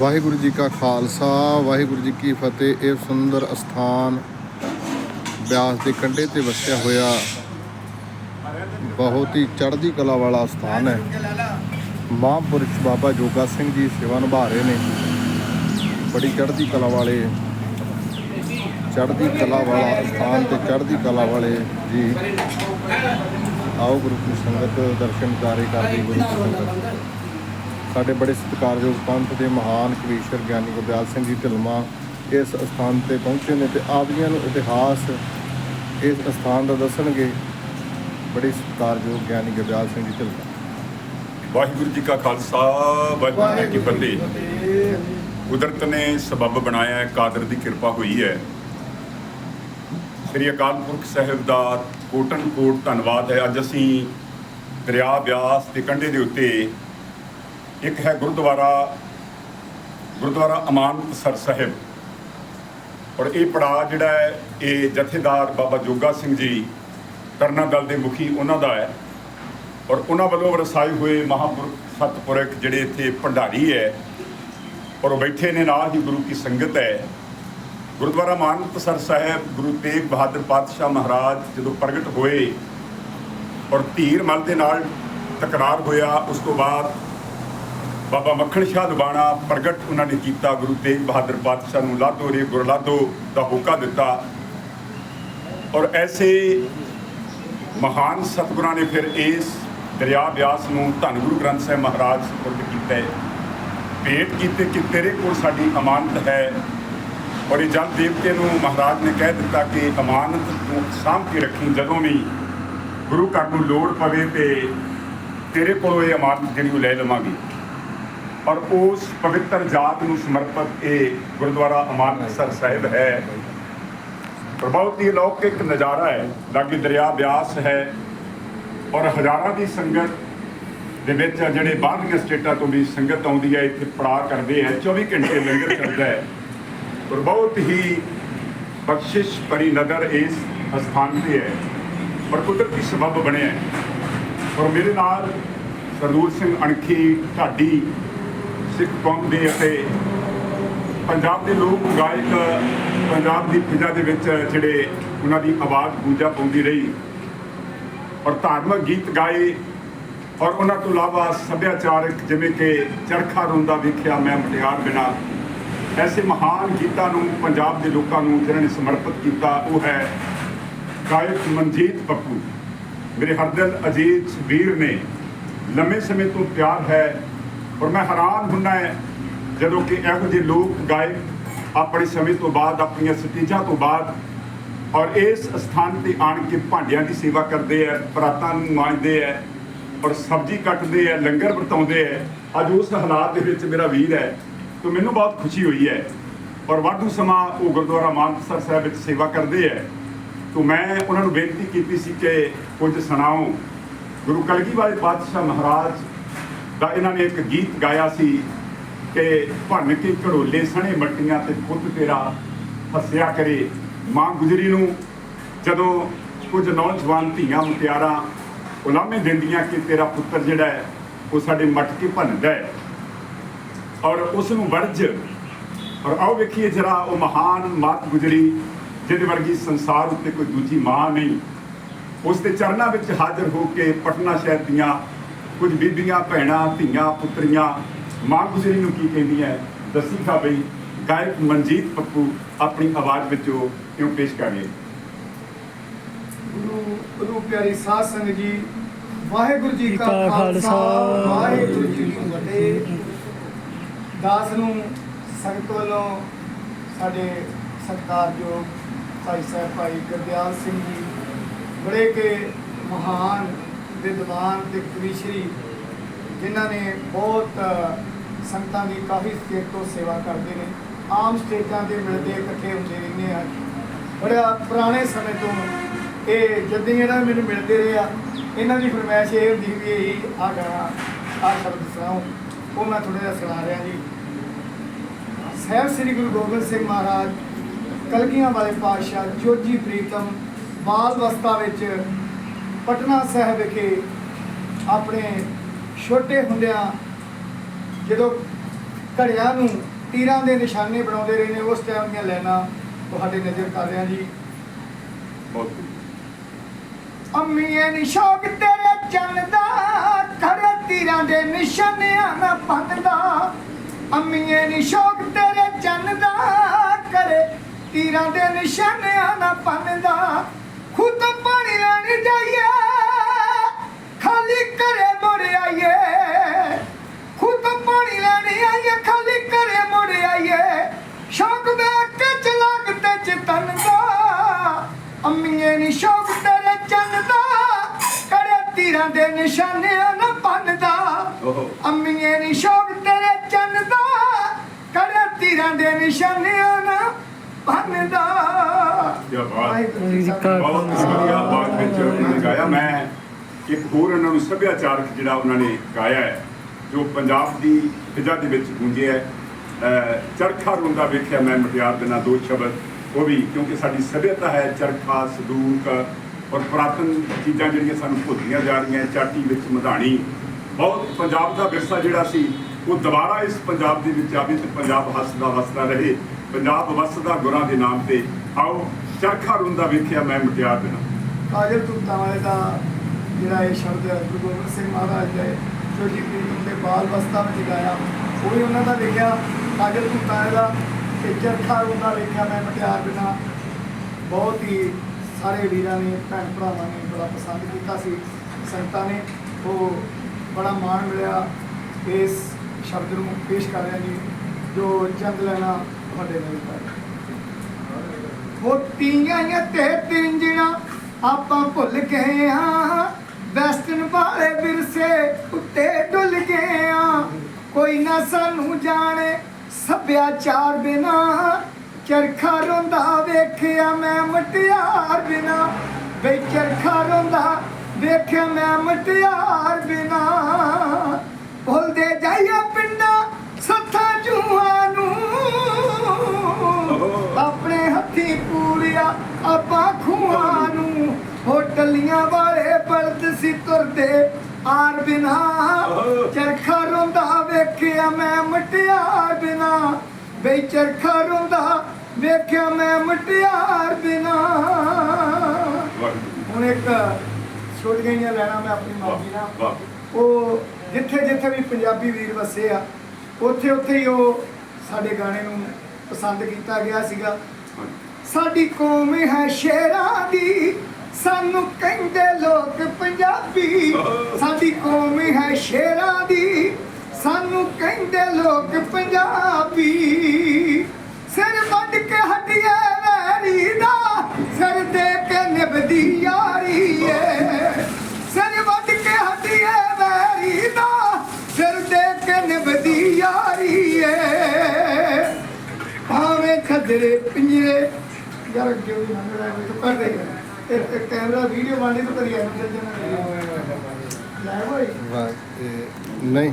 ਵਾਹਿਗੁਰੂ ਜੀ ਕਾ ਖਾਲਸਾ, ਵਾਹਿਗੁਰੂ ਜੀ ਕੀ ਫਤਿਹ। ਇਹ ਸੁੰਦਰ ਅਸਥਾਨ ਬਿਆਸ ਦੇ ਕੰਢੇ ਤੇ ਵਸਿਆ ਹੋਇਆ ਬਹੁਤ ਹੀ ਚੜ੍ਹਦੀ ਕਲਾ ਵਾਲਾ ਸਥਾਨ ਹੈ। ਮਹਾਂਪੁਰਸ਼ ਬਾਬਾ ਜੋਗਾ ਸਿੰਘ ਜੀ ਸੇਵਾ ਨਿਭਾ ਰਹੇ ਨੇ। ਬੜੀ ਚੜ੍ਹਦੀ ਕਲਾ ਵਾਲੇ, ਚੜ੍ਹਦੀ ਕਲਾ ਵਾਲਾ ਸਥਾਨ ਤੇ ਚੜ੍ਹਦੀ ਕਲਾ ਵਾਲੇ ਜੀ। ਆਓ ਗੁਰੂ ਕੀ ਸੰਗਤ ਦਰਸ਼ਨ ਕਾਰੇ ਕਰਦੀ ਗੁਰੂ ਕੀ ਸੰਗਤ। ਸਾਡੇ ਬੜੇ ਸਤਿਕਾਰਯੋਗ ਪੰਥ ਦੇ ਮਹਾਨ ਕਵੀਸ਼ਰ ਗਿਆਨੀ ਗੁਰਦਿਆਲ ਸਿੰਘ ਜੀ ਢਿਲਮਾ ਇਸ ਸਥਾਨ ਤੇ ਪਹੁੰਚੇ ਨੇ ਤੇ ਆਪ ਜੀਆਂ ਨੂੰ ਇਤਿਹਾਸ ਇਸ ਸਥਾਨ ਦਾ ਦੱਸਣਗੇ ਬੜੇ ਸਤਿਕਾਰਯੋਗ ਗਿਆਨੀ ਗੁਰਦਿਆਲ ਸਿੰਘ ਜੀ ਢਿਲਮਾ ਵਾਹਿਗੁਰੂ ਜੀ ਕਾ ਖਾਲਸਾ ਵਾਹਿਗੁਰੂ ਜੀ ਕੀ ਫਤਿਹ। ਕੁਦਰਤ ਨੇ ਸਬਬ ਬਣਾਇਆ ਹੈ ਕਾਦਰ ਦੀ ਕਿਰਪਾ ਹੋਈ ਹੈ। ਸ੍ਰੀ ਅਕਾਲ ਪੁਰਖ ਸਾਹਿਬ ਦਾ ਕੋਟਨ ਕੋਟ ਧੰਨਵਾਦ ਹੈ। ਅੱਜ ਅਸੀਂ ਦਰਿਆ ਬਿਆਸ ਦੇ ਕੰਢੇ ਦੇ ਉੱਤੇ ਇੱਕ ਹੈ ਗੁਰਦੁਆਰਾ ਗੁਰਦੁਆਰਾ ਅਮਾਨਤਸਰ ਸਾਹਿਬ। ਔਰ ਇਹ ਪੜਾ ਜਿਹੜਾ ਹੈ, ਇਹ ਜਥੇਦਾਰ ਬਾਬਾ ਜੋਗਾ ਸਿੰਘ ਜੀ ਕਰਨਾ ਦਲ ਦੇ ਮੁਖੀ ਉਹਨਾਂ ਦਾ ਹੈ। ਔਰ ਉਹਨਾਂ ਵੱਲੋਂ ਵਰਸਾਏ ਹੋਏ ਮਹਾਂਪੁਰਖ ਸਤਪੁਰਖ ਜਿਹੜੇ ਇੱਥੇ ਭੰਡਾਰੀ ਹੈ, ਔਰ ਉਹ ਬੈਠੇ ਨੇ ਨਾਲ ਹੀ ਗੁਰੂ ਕੀ ਸੰਗਤ ਹੈ। ਗੁਰਦੁਆਰਾ ਮਾਨਤਸਰ ਸਾਹਿਬ ਗੁਰੂ ਤੇਗ ਬਹਾਦਰ ਪਾਤਸ਼ਾਹ ਮਹਾਰਾਜ ਜਦੋਂ ਪ੍ਰਗਟ ਹੋਏ ਔਰ ਧੀਰ ਮਲ ਦੇ ਨਾਲ ਤਕਰਾਰ ਹੋਇਆ, ਉਸ ਤੋਂ ਬਾਅਦ ਬਾਬਾ ਮੱਖਣ ਸ਼ਾਹ ਲੁਬਾਣਾ ਪ੍ਰਗਟ ਉਹਨਾਂ ਨੇ ਕੀਤਾ, ਗੁਰੂ ਤੇਗ ਬਹਾਦਰ ਪਾਤਸ਼ਾਹ ਨੂੰ ਲਾਧੋ ਰੇ ਗੁਰਲਾਧੋ ਦਾ ਹੋਕਾ ਦਿੱਤਾ। ਔਰ ਐਸੇ ਮਹਾਨ ਸਤਿਗੁਰਾਂ ਨੇ ਫਿਰ ਇਸ ਦਰਿਆ ਬਿਆਸ ਨੂੰ ਧੰਨ ਗੁਰੂ ਗ੍ਰੰਥ ਸਾਹਿਬ ਮਹਾਰਾਜ ਸਪੁਰਦ ਕੀਤਾ। ਹੈ ਭੇਟ ਕੀਤੇ ਕਿ ਤੇਰੇ ਕੋਲ ਸਾਡੀ ਅਮਾਨਤ ਹੈ। ਔਰ ਇਹ ਜਲ ਦੇਵਤੇ ਨੂੰ ਮਹਾਰਾਜ ਨੇ ਕਹਿ ਦਿੱਤਾ ਕਿ ਅਮਾਨਤ ਤੂੰ ਸਾਂਭ ਕੇ ਰੱਖੀ ਜਦੋਂ ਵੀ ਗੁਰੂ ਘਰ ਨੂੰ ਲੋੜ ਪਵੇ ਤੇ ਤੇਰੇ ਕੋਲੋਂ ਇਹ ਅਮਾਨਤ ਜਿਹੜੀ ਉਹ ਲੈ ਲਵਾਂਗੇ। ਔਰ ਉਸ ਪਵਿੱਤਰ ਜਾਤ ਨੂੰ ਸਮਰਪਿਤ ਇਹ ਗੁਰਦੁਆਰਾ ਅਮਾਨਤਸਰ ਸਾਹਿਬ ਹੈ। ਔਰ ਬਹੁਤ ਹੀ ਲੌਕਿਕ ਨਜ਼ਾਰਾ ਹੈ। ਲਾਗੇ ਦਰਿਆ ਬਿਆਸ ਹੈ ਔਰ ਹਜ਼ਾਰਾਂ ਦੀ ਸੰਗਤ ਦੇ ਵਿੱਚ ਜਿਹੜੇ ਬਾਹਰਲੀਆਂ ਸਟੇਟਾਂ ਤੋਂ ਵੀ ਸੰਗਤ ਆਉਂਦੀ ਹੈ ਇੱਥੇ ਪੜਾਅ ਕਰਦੇ ਹੈ। 24 ਘੰਟੇ ਲੰਗਰ ਚੱਲਦਾ ਹੈ। ਔਰ ਬਹੁਤ ਹੀ ਬਖਸ਼ਿਸ਼ ਭਰੀ ਨਜ਼ਰ ਇਸ ਸਥਾਨ ਤੇ ਹੈ ਔਰ ਕੁਦਰਤੀ ਸਬਬ ਬਣਿਆ ਹੈ। ਔਰ ਮੇਰੇ ਨਾਲ ਸਰਦੂਲ ਸਿੰਘ ਅਣਖੀ ਢਾਡੀ ਸਿੱਖ ਕੌਮ ਦੇ ਅਤੇ ਪੰਜਾਬ ਦੇ ਲੋਕ ਗਾਇਕ, ਪੰਜਾਬ ਦੀ ਫਿਜ਼ਾ ਦੇ ਵਿੱਚ ਜਿਹੜੇ ਉਹਨਾਂ ਦੀ ਆਵਾਜ਼ ਗੂੰਜਾ ਪਾਉਂਦੀ ਰਹੀ ਔਰ ਧਾਰਮਿਕ ਗੀਤ ਗਾਏ ਔਰ ਉਹਨਾਂ ਤੋਂ ਇਲਾਵਾ ਸੱਭਿਆਚਾਰਕ ਜਿਵੇਂ ਕਿ ਚਰਖਾ ਰੋਂਦਾ ਵੇਖਿਆ ਮੈਂ ਮਟਿਆਰ ਬਿਨਾ। ਐਸੇ ਮਹਾਨ ਗੀਤਾਂ ਨੂੰ ਪੰਜਾਬ ਦੇ ਲੋਕਾਂ ਨੂੰ ਜਿਹਨਾਂ ਨੇ ਸਮਰਪਿਤ ਕੀਤਾ, ਉਹ ਹੈ ਗਾਇਕ ਮਨਜੀਤ ਪੱਪੂ ਮੇਰੇ ਹਰਦਿਲ ਅਜੀਤ ਵੀਰ ਨੇ ਲੰਮੇ ਸਮੇਂ ਤੋਂ ਪਿਆਰ ਹੈ ਔਰ ਮੈਂ ਹੈਰਾਨ ਹੁੰਦਾ ਹੈ ਜਦੋਂ ਕਿ ਇਹੋ ਜਿਹੇ ਲੋਕ ਗਾਇਕ ਆਪਣੇ ਸਮੇਂ ਤੋਂ ਬਾਅਦ, ਆਪਣੀਆਂ ਸਟੇਜਾਂ ਤੋਂ ਬਾਅਦ ਔਰ ਇਸ ਸਥਾਨ ਤੇ ਆਣ ਕੇ ਭਾਂਡਿਆਂ ਦੀ ਸੇਵਾ ਕਰਦੇ ਆ, ਪਰਾਤਾਂ ਨੂੰ ਮਾਂਜਦੇ ਆ ਔਰ ਸਬਜ਼ੀ ਕੱਟਦੇ ਆ, ਲੰਗਰ ਵਰਤਾਉਂਦੇ ਆ। ਅੱਜ ਉਸ ਹਾਲਾਤ ਦੇ ਵਿੱਚ ਮੇਰਾ ਵੀਰ ਹੈ ਤਾਂ ਮੈਨੂੰ ਬਹੁਤ ਖੁਸ਼ੀ ਹੋਈ ਹੈ ਔਰ ਵਾਧੂ ਸਮਾਂ ਉਹ ਗੁਰਦੁਆਰਾ ਮਾਨਸਰ ਸਾਹਿਬ ਵਿੱਚ ਸੇਵਾ ਕਰਦੇ ਆ। ਤਾਂ ਮੈਂ ਉਹਨਾਂ ਨੂੰ ਬੇਨਤੀ ਕੀਤੀ ਸੀ ਕਿ ਕੁਝ ਸੁਣਾਓ। ਗੁਰੂ ਕਲਗੀ ਵਾਲੇ ਪਾਤਸ਼ਾਹ ਮਹਾਰਾਜ ਦਾ ਇਹਨਾਂ ਨੇ ਇੱਕ ਗੀਤ ਗਾਇਆ ਸੀ ਕਿ ਭੰਨ ਕੇ ਘੜੋਲੇ ਸਣੇ ਮੱਟੀਆਂ ਤੇ ਪੁੱਤ ਤੇਰਾ ਹੱਸਿਆ ਕਰੇ। ਮਾਂ ਗੁਜਰੀ ਨੂੰ ਜਦੋਂ ਕੁਝ ਨੌਜਵਾਨ ਧੀਆਂ ਮੁਟਿਆਰਾਂ ਉਲਾਮੇ ਦਿੰਦੀਆਂ ਕਿ ਤੇਰਾ ਪੁੱਤਰ ਜਿਹੜਾ ਹੈ, ਉਹ ਸਾਡੇ ਮਟਕੇ ਭੰਨਦਾ ਹੈ। ਔਰ ਉਸ ਨੂੰ ਵਰਜ, ਔਰ ਆਓ ਵੇਖੀਏ ਜਰਾ ਉਹ ਮਹਾਨ ਮਾਤ ਗੁਜਰੀ, ਜਿਹਦੇ ਵਰਗੀ ਸੰਸਾਰ ਉੱਤੇ ਕੋਈ ਦੂਜੀ ਮਾਂ ਨਹੀਂ। ਉਸ ਦੇ ਚਰਨਾਂ ਵਿੱਚ ਹਾਜ਼ਰ ਹੋ ਕੇ ਪਟਨਾ ਸ਼ਹਿਰ ਦੀਆਂ ਕੁਝ ਬੀਬੀਆਂ ਭੈਣਾਂ ਧੀਆਂ ਪੁੱਤਰੀਆਂ ਮਾਂ ਗੁਜਰੀ ਨੂੰ ਕੀ ਕਹਿੰਦੀਆਂ ਦੱਸੀ ਖਾ ਬਈ ਗਾਇਕ ਮਨਜੀਤ ਪੱਪੂ ਆਪਣੀ ਆਵਾਜ਼ ਵਿੱਚ ਉਹ ਇਉਂ ਪੇਸ਼ ਕਰ ਰਹੇ? ਗੁਰੂ ਗੁਰੂ ਪਿਆਰੀ ਸਾਧ ਸੰਗਤ ਜੀ ਵਾਹਿਗੁਰੂ ਜੀ ਕਾ ਖਾਲਸਾ, ਵਾਹਿਗੁਰੂ ਜੀ ਕੀ ਫਤਿਹ। ਦਾਸ ਨੂੰ ਸੰਗਤ ਵੱਲੋਂ ਸਾਡੇ ਸਤਿਕਾਰਯੋਗ ਭਾਈ ਸਾਹਿਬ ਭਾਈ ਗੁਰਦਿਆਲ ਸਿੰਘ ਜੀ ਬੜੇ ਕੇ ਮਹਾਨ ਵਿਦਵਾਨ ਤੇ ਕਵੀਸ਼ਰੀ ਜਿਨ੍ਹਾਂ ਨੇ ਬਹੁਤ ਸੰਗਤਾਂ ਦੀ ਕਾਫੀ ਸਟੇਟ ਤੋਂ ਸੇਵਾ ਕਰਦੇ ਨੇ। ਆਮ ਸਟੇਟਾਂ ਦੇ ਮਿਲਦੇ ਇਕੱਠੇ ਹੁੰਦੇ ਰਹਿੰਦੇ ਆ। ਬੜਾ ਪੁਰਾਣੇ ਸਮੇਂ ਤੋਂ ਇਹ ਜਦੋਂ ਇਹਨਾਂ ਮੈਨੂੰ ਮਿਲਦੇ ਰਹੇ ਆ, ਇਹਨਾਂ ਦੀ ਫਰਮਾਇਸ਼ ਇਹ ਹੁੰਦੀ ਵੀ ਇਹ ਆ ਗਾਣਾ, ਆ ਸ਼ਬਦ ਸੁਣਾਓ। ਉਹ ਮੈਂ ਥੋੜਾ ਜਿਹਾ ਸੁਣਾ ਰਿਹਾ ਜੀ। ਸਹਿਬ ਸ੍ਰੀ ਗੁਰੂ ਗੋਬਿੰਦ ਸਿੰਘ ਮਹਾਰਾਜ, ਕਲਗੀਆਂ ਵਾਲੇ ਪਾਤਸ਼ਾਹ ਜੋਜੀ ਪ੍ਰੀਤਮ, ਬਾਲ ਅਵਸਥਾ ਵਿੱਚ ਪਟਨਾ ਸਾਹਿਬ ਵਿਖੇ ਆਪਣੇ ਛੋਟੇ ਹੁੰਦਿਆਂ ਜਦੋਂ ਘੜਿਆਂ ਨੂੰ ਤੀਰਾਂ ਦੇ ਨਿਸ਼ਾਨੇ ਬਣਾਉਂਦੇ ਰਹੇ ਨੇ ਉਸ ਟਾਈਮ ਦੀਆਂ ਲੈਣਾ ਤੁਹਾਡੇ ਨਜ਼ਰ ਕਰ ਰਿਹਾ ਜੀ। ਬਹੁਤ ਅੰਮੀਏ ਨਿਸ਼ੋਕ ਤੇਰੇ ਚੰਨ ਦਾ ਖੜੇ ਤੀਰਾਂ ਦੇ ਨਿਸ਼ਾਨਿਆਂ ਨਾ ਪੰਦਾ ਅੰਮੀਏ ਨਿਸ਼ੋਕ ਤੇਰੇ ਚੰਨ ਦਾ ਕਰੇ ਤੀਰਾਂ ਦੇ ਨਿਸ਼ਾਨਿਆਂ ਨਾ ਪਾਣੀ ਲੈਣ ਜਾਈਏ। ਖਾਲੀ ਮੁੜ ਆਈਏ। ਖੁਦ ਪਾਣੀ ਲੈਣ ਆਈਏ ਖਾਲੀ ਕਰੇ ਮੁੜ ਆਈਏ। ਸ਼ੌਕ ਵੇਖ ਕੇ ਚਲਾਕ ਤੇ ਚਤਨ ਦਾ। ਅੰਮੀਏ ਨੀ ਸ਼ੌਕ ਤੇਰੇ ਚੰਨ ਦਾ। ਤੀਰਾਂ ਦੇ ਨਿਸ਼ਾਨਿਆਂ ਨਾ ਓਹੋ। ਅੰਮੀਏ ਨੀ ਸ਼ੌਕ ਤੇਰੇ ਚੰਨ ਦਾ। ਕਰੇ ਤੀਰਾਂ ਦੇ ਨਿਸ਼ਾਨਿਆਂ ਨਾ ਕੀ ਬਾਤ ਬਹੁਤ ਵਧੀਆ ਬਾਤ ਵਿੱਚ ਉਹਨਾਂ ਨੇ ਗਾਇਆ। ਮੈਂ ਇੱਕ ਹੋਰ ਉਹਨਾਂ ਨੂੰ ਸੱਭਿਆਚਾਰਕ ਜਿਹੜਾ ਉਹਨਾਂ ਨੇ ਗਾਇਆ ਹੈ ਜੋ ਪੰਜਾਬ ਦੀ ਫਿਜ਼ਾ ਦੇ ਵਿੱਚ ਗੂੰਜਿਆ ਹੈ। ਚਰਖਾ ਰੋਂਦਾ ਵੇਖਿਆ ਮੈਂ ਮਟਿਆਰ ਦੇ ਨਾਲ ਦੋ ਸ਼ਬਦ ਉਹ ਵੀ ਕਿਉਂਕਿ ਸਾਡੀ ਸੱਭਿਅਤਾ ਹੈ ਚਰਖਾ ਸੰਦੂਕ ਔਰ ਪੁਰਾਤਨ ਚੀਜ਼ਾਂ ਜਿਹੜੀਆਂ ਸਾਨੂੰ ਭੁੱਲਦੀਆਂ ਜਾ ਰਹੀਆਂ ਚਾਟੀ ਵਿੱਚ ਮਧਾਣੀ। ਬਹੁਤ ਪੰਜਾਬ ਦਾ ਵਿਰਸਾ ਜਿਹੜਾ ਸੀ ਉਹ ਦੁਬਾਰਾ ਇਸ ਪੰਜਾਬ ਦੇ ਵਿੱਚ ਆਵੇ ਤੇ ਪੰਜਾਬ ਹੱਸਦਾ ਵਸਦਾ ਰਹੇ। ਪੰਜਾਬ ਵਸਦਾ ਗੁਰਾਂ ਦੇ ਨਾਮ ਤੇ। ਆਓ ਚਰਖਾ ਰੋਂਦਾ ਵੇਖਿਆ ਮੈਂ ਮਟਿਆਰ ਦੇ ਕਾਜਲ ਤੁਲਤਾਂ ਵਾਲੇ ਦਾ ਜਿਹੜਾ ਇਹ ਸ਼ਬਦ ਹੈ, ਗੁਰੂ ਗੋਬਿੰਦ ਸਿੰਘ ਮਹਾਰਾਜ ਦੇ ਛੋਟੀ ਪੀੜੀ ਦੇ ਬਾਲ ਅਵਸਥਾ ਵਿੱਚ ਗਾਇਆ। ਉਹ ਵੀ ਉਹਨਾਂ ਦਾ ਲਿਖਿਆ ਕਾਜਲ ਤੁਲਤਾਂ ਵਾਲੇ ਦਾ ਤੇ ਚਰਖਾ ਉਹਨਾਂ ਵੇਖਿਆ ਮੈਂ ਮਟਿਆਰ ਬਿਨਾ। ਬਹੁਤ ਹੀ ਸਾਰੇ ਵੀਰਾਂ ਨੇ, ਭੈਣ ਭਰਾਵਾਂ ਨੇ ਬੜਾ ਪਸੰਦ ਕੀਤਾ ਸੀ। ਸੰਗਤਾਂ ਨੇ ਉਹ ਬੜਾ ਮਾਣ ਮਿਲਿਆ ਇਸ ਸ਼ਬਦ ਨੂੰ ਪੇਸ਼ ਕਰ ਰਿਹਾ ਜੀ ਜੋ ਚੰਦ ਲੈਣਾ ਤੁਹਾਡੇ ਨਾਲ ਕਰ ਮੋਤੀਆਂ ਤੇ ਤਿੰਜਣਾ ਆਪਾਂ ਭੁੱਲ ਗਏ ਹਾਂ। ਵੈਸਟਰਨ ਵਾਲੇ ਵਿਰਸੇ ਉੱਤੇ ਡੁੱਲ ਗਏ ਆ ਕੋਈ ਨਾ ਸਾਨੂੰ ਜਾਣੇ ਸੱਭਿਆਚਾਰ ਬਿਨਾ। ਚਰਖਾ ਰੋਂਦਾ ਵੇਖਿਆ ਮੈਂ ਮਟਿਆਰ ਬਿਨਾ। ਵੇ ਚਰਖਾ ਰੋਂਦਾ ਵੇਖਿਆ ਮੈਂ ਮਟਿਆਰ ਬਿਨਾ। ਹੋਟਲੀਆਂ ਵਾਲੇ ਬਲਦ ਸੀ ਤੁਰਦੇ। ਆਰ ਬਿਨਾ ਚਰਖਾ ਰੋਂਦਾ ਵੇਖਿਆ ਮੈਂ ਮਟਿਆਰ ਬਿਨਾ। ਵੇ ਚਰਖਾ ਰੋਂਦਾ ਵੇਖਿਆ ਮੈਂ ਮਟਿਆਰ ਬਿਨਾ। ਹੁਣ ਇੱਕ ਛੁੱਟ ਗਈਆਂ ਲੈਣਾ ਮੈਂ ਆਪਣੀ ਮਰਜ਼ੀ ਨਾਲ। ਉਹ ਜਿੱਥੇ ਜਿੱਥੇ ਵੀ ਪੰਜਾਬੀ ਵੀਰ ਵਸੇ ਆ ਉੱਥੇ ਉੱਥੇ ਹੀ ਉਹ ਸਾਡੇ ਗਾਣੇ ਨੂੰ ਪਸੰਦ ਕੀਤਾ ਗਿਆ ਸੀਗਾ। ਸਾਡੀ ਕੌਮ ਹੈ ਸ਼ੇਰਾਂ ਦੀ ਸਾਨੂੰ ਕਹਿੰਦੇ ਲੋਕ ਪੰਜਾਬੀ। ਸਾਡੀ ਕੌਮ ਹੈ ਸ਼ੇਰਾਂ ਦੀ। ਸਾਨੂੰ ਕਹਿੰਦੇ ਲੋਕ ਪੰਜਾਬੀ। ਸਿਰ ਵੱਢ ਕੇ ਹਟਿਆ ਵੈਰੀ ਦਾ। ਸਿਰ ਦੇ ਕੇ ਨਿਭਦੀ ਯਾਰੀ ਏ। ਸਿਰ ਵੱਢ ਕੇ ਹਟਿਆ ਵੈਰੀ ਦਾ। ਸਿਰ ਦੇ ਕੇ ਨਿਭਦੀ ਯਾਰੀ ਏ। ਭਾਵੇਂ ਖਦਰੇ ਪਿੰਜਰੇ। ਯਾਰ ਅੱਗੇ ਨਾ ਲੜਾਈ ਕਰ ਦੇ ਕੈਮਰਾ ਵੀਡੀਓ ਬਣਨੀ ਤਾਂ ਕਰੀ ਐਨੂੰ ਚੱਲ ਜਾਣਾ ਲੈ ਹੋਈ ਵਾਹ, ਇਹ ਨਹੀਂ।